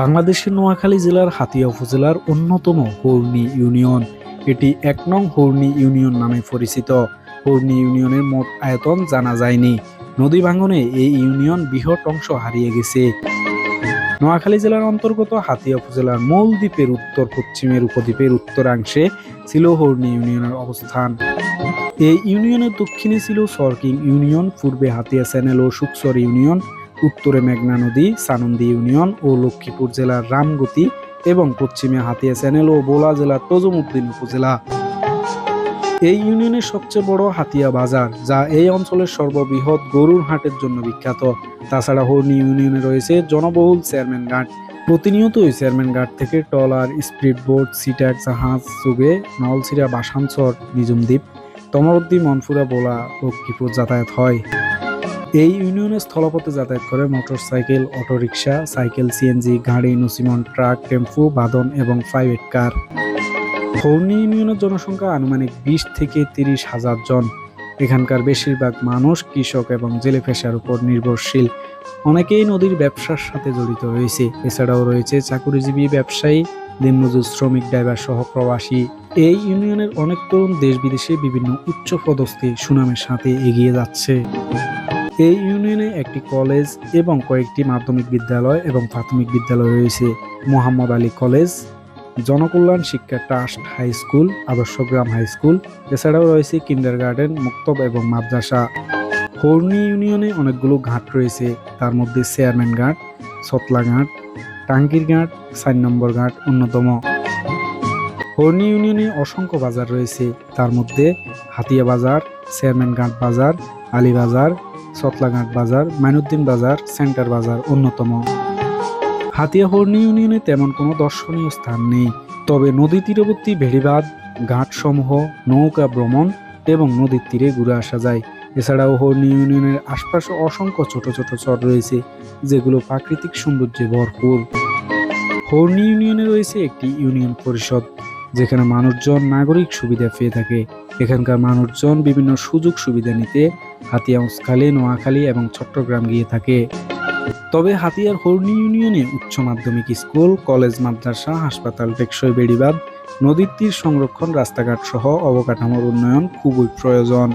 বাংলাদেশের নোয়াখালী জেলার হাতিয়া উপজেলার অন্যতম হর্নি ইউনিয়ন। এটি এক নং হর্নি ইউনিয়ন নামে পরিচিত। হর্নি ইউনিয়নের মোট আয়তন জানা যায়নি। নদী ভাঙনে এই ইউনিয়ন বৃহৎ অংশ হারিয়ে গেছে। নোয়াখালী জেলার অন্তর্গত হাতিয়া উপজেলার মূল দ্বীপের উত্তর, পশ্চিমের উপদ্বীপের উত্তরাংশে ছিল হর্নি ইউনিয়নের অবস্থান। এই ইউনিয়নের দক্ষিণে ছিল সরকিং ইউনিয়ন, পূর্বে হাতিয়া চ্যানেল ও সুকসর ইউনিয়ন। উত্তরে মেঘনা নদী, সানন্দী ইউনিয়ন ও লক্ষ্মীপুর জেলার রামগতি এবং পশ্চিমে হাতিয়া চ্যানেল ও বোলা জেলার তজুমুদ্দিন উপজেলা। এই ইউনিয়নের সবচেয়ে বড় হাতিয়া বাজার, যা এই অঞ্চলের সর্ববৃহৎ গরুর হাটের জন্য বিখ্যাত। তাছাড়া হর্নি ইউনিয়নে রয়েছে জনবহুল চেয়ারম্যান ঘাট। প্রতিনিয়তই চেয়ারম্যান ঘাট থেকে ট্রলার, স্পিড বোট, সিটার, জাহাজ যুগে নলসিরা বাসানচর নিজুমদ্বীপ তমরদ্দি মনপুরা বোলা, লক্ষ্মীপুর যাতায়াত হয়। এই ইউনিয়নের স্থলপথে যাতায়াত করে মোটরসাইকেল, অটোরিকশা, সাইকেল, সিএনজি, গাড়ি, নসিমন ট্রাক, টেম্পু, বাদন এবং প্রাইভেট কার। হর্নি ইউনিয়নের জনসংখ্যা আনুমানিক বিশ থেকে তিরিশ হাজার জন। এখানকার বেশিরভাগ মানুষ কৃষক এবং জেলে পেশার উপর নির্ভরশীল। অনেকেই নদীর ব্যবসার সাথে জড়িত রয়েছে। এছাড়াও রয়েছে চাকুরিজীবী ব্যবসায়ী দিনমজুর শ্রমিক, ড্রাইভার সহ প্রবাসী। এই ইউনিয়নের অনেক তরুণ দেশ বিদেশে বিভিন্ন উচ্চ পদস্থে সুনামের সাথে এগিয়ে যাচ্ছে। এই ইউনিয়নে একটি কলেজ এবং কয়েকটি মাধ্যমিক বিদ্যালয় এবং প্রাথমিক বিদ্যালয় রয়েছে। Mohammad Ali college, Janakalyan Shiksha trust high school, Adarshagram high school, এছাড়াও রয়েছে কিন্ডার গার্ডেন মুক্তব এবং মাদ্রাসা। হর্নি ইউনিয়নে অনেকগুলো ঘাট রয়েছে। তার মধ্যে চেয়ারম্যান ঘাট, সতলা ঘাট টাঙ্কির ঘাট চার নম্বর ঘাট অন্যতম। হর্নি ইউনিয়নে অসংখ্য বাজার রয়েছে। তার মধ্যে হাতিয়া বাজার, চেয়ারম্যান ঘাট বাজার, আলী বাজার সতলাঘাট বাজার, মাইনুদ্দিন বাজার, সেন্টার বাজার অন্যতম। হাতিয়া হর্নি ইউনিয়নে তেমন কোনো দর্শনীয় স্থান নেই। তবে নদী তীরবর্তী ভেড়িবাঁধ, ঘাটসমূহ, নৌকা ভ্রমণ এবং নদীর তীরে ঘুরে আসা যায়। এছাড়াও হর্নি ইউনিয়নের আশপাশে অসংখ্য ছোট ছোট চর রয়েছে, যেগুলো প্রাকৃতিক সৌন্দর্যে ভরপুর। হর্নি ইউনিয়নে রয়েছে একটি ইউনিয়ন পরিষদ। যেখানে মানুষজন নাগরিক সুবিধা পেয়ে থাকে। এখানকার মানুষজন বিভিন্ন সুযোগ সুবিধা নিতে হাতিয়া উসখালী নোয়াখালী এবং চট্টগ্রাম গিয়ে থাকে। তবে হাতিয়ার হর্নি ইউনিয়নে উচ্চ মাধ্যমিক স্কুল, কলেজ, মাদ্রাসা, হাসপাতাল, টেকসই বেড়িবাঁধ, নদীর তীর সংরক্ষণ, রাস্তাঘাট সহ অবকাঠামোর উন্নয়ন খুবই প্রয়োজন।